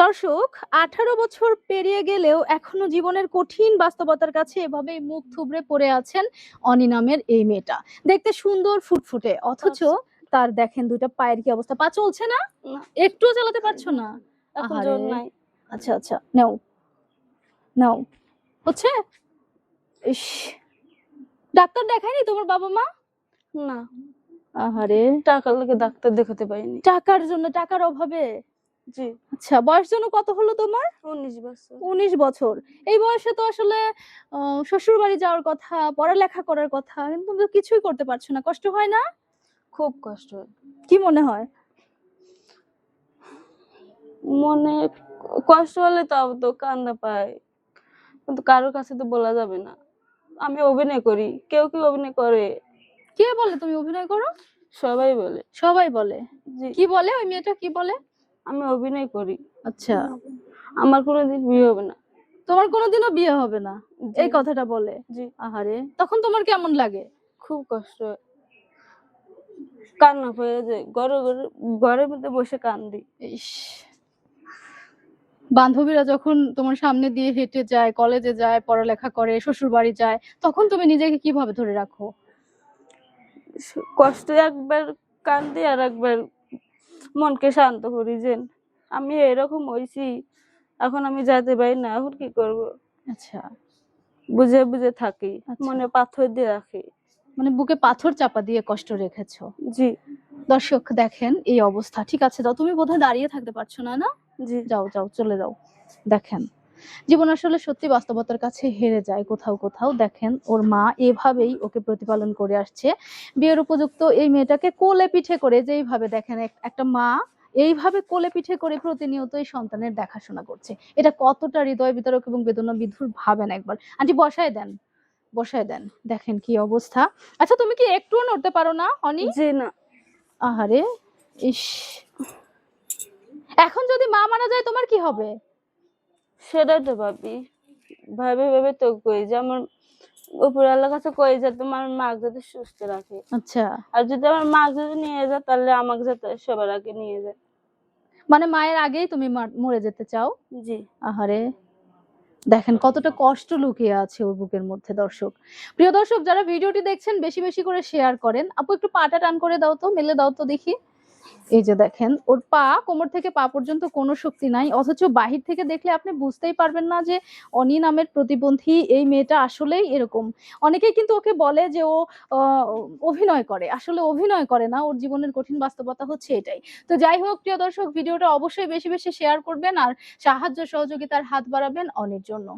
দর্শক আঠারো বছর পেরিয়ে গেলেও এখনও জীবনের কঠিন বাস্তবতার কাছে এভাবেই মুখ থুবড়ে পড়ে আছেন অনি নামের এই মেয়েটা। দেখতে সুন্দর ফুটফুটে অথচ তার দেখেন দুইটা পায়ের কি অবস্থা। পা চলছে না। একটুও চালাতে পারছ না? আচ্ছা আচ্ছা নাও। নাও। হচ্ছে? ইস। ডাক্তার দেখায়নি তোমার বাবা মা? না। আহারে। টাকার লাগে ডাক্তার দেখাতে পারিনি। টাকার জন্য টাকার অভাবে। জি। আচ্ছা বয়স জন্য কত হলো তোমার? উনিশ বছর। উনিশ বছর। এই বয়সে তো আসলে শ্বশুর বাড়ি যাওয়ার কথা পড়ালেখা করার কথা কিন্তু তুমি তো কিছুই করতে পারছ না। কষ্ট হয় না? খুব কষ্ট কি মনে হয়? মনে কষ্ট হলে তাও তো কান্না পায়। কিন্তু কারোর কাছে তো বলা যাবে না। আমি অভিনয় করি। কেউ কেউ অভিনয় করে? কে বলে তুমি অভিনয় করো? সবাই বলে। সবাই বলে। কি বলে? ওই মেয়েটা কি বলে? আমি অভিনয় করি। আচ্ছা। আমার কোনোদিন বিয়ে হবে না। তোমার কোনোদিনও বিয়ে হবে না? এই কথাটা বলে? জি। আহারে তখন তোমার কেমন লাগে? খুব কষ্ট হয়। কান্না হয়ে যায়। ঘরে ঘরে ঘরের মধ্যে বসে কান্দি। ইস। বান্ধবীরা যখন তোমার সামনে দিয়ে হেঁটে যায় কলেজে যায় পড়ালেখা করে শ্বশুর বাড়ি যায় তখন তুমি নিজেকে কীভাবে ধরে রাখো? কষ্ট একবার কান্দি আর একবার মনকে শান্ত করি যেন আমি এরকম হয়েছি এখন আমি যাতে পারি না এখন কি করব? আচ্ছা। বুঝে বুঝে থাকি আচ্ছা। মনে পাথর দিয়ে রাখি। মানে বুকে পাথর চাপা দিয়ে কষ্ট রেখেছ? জি। দর্শক দেখেন এই অবস্থা। ঠিক আছে যাও তুমি বোধহয় দাঁড়িয়ে থাকতে পারছ না না? জি। যাও যাও চলে যাও। দেখেন জীবন আসলে সত্যি বাস্তবতার কাছে হেরে যায় কোথাও কোথাও। দেখেন ওর মা এভাবেই ওকে প্রতিপালন করে আসছে। বিয়ের উপযুক্ত এই মেয়েটাকে কোলে পিঠে করে যেইভাবে দেখেন এক- একটা মা এইভাবে কোলে পিঠে করে প্রতিনিয়ত এই সন্তানের দেখাশোনা করছে। এটা কতটা হৃদয় বিতরক এবং বেদনা বিধুর ভাবেন একবার। আন্টি বসায় দেন বসায় দেন। দেখেন কি অবস্থা। আচ্ছা তুমি কি একটুও নড়তে পারো না অনি? যে না। আহারে ইস। এখন যদি মা মারা যায় তোমার কি হবে? সেটাই তো ভাবি। ভাবে ভেবে তো কই যে আমার উপর আল্লাহ কাছে কই যে তোমার মা যাতে সুস্থ রাখে। আচ্ছা। আর যদি আমার মা যদি নিয়ে যায় তাহলে আমাকে যাতে সবার আগে নিয়ে যায়। মানে মায়ের আগেই তুমি মরে যেতে চাও? জি। আহারে দেখেন কতটা কষ্ট লুকিয়ে আছে ওর বুকের মধ্যে দর্শক। প্রিয় দর্শক যারা ভিডিওটি দেখছেন বেশি বেশি করে শেয়ার করেন। আপু একটু পাটা টান করে দাও তো মেলে দাও তো দেখি। এই যে দেখেন, ওর পা কোমর থেকে পা পর্যন্ত কোনো শক্তি নাই, অথচ বাহির থেকে দেখলে আপনি বুঝতেই পারবেন না যে অনি নামের প্রতিবন্ধী এই মেয়েটা আসলেই এরকম। অনেকেই কিন্তু ওকে বলে যে ও অভিনয় করে। আসলে অভিনয় করে না, ওর জীবনের কঠিন বাস্তবতা হচ্ছে এটাই। তো যাই হোক, প্রিয় দর্শক, ভিডিওটা অবশ্যই বেশি বেশি শেয়ার করবেন আর সাহায্য সহযোগিতার হাত বাড়াবেন অনির জন্য।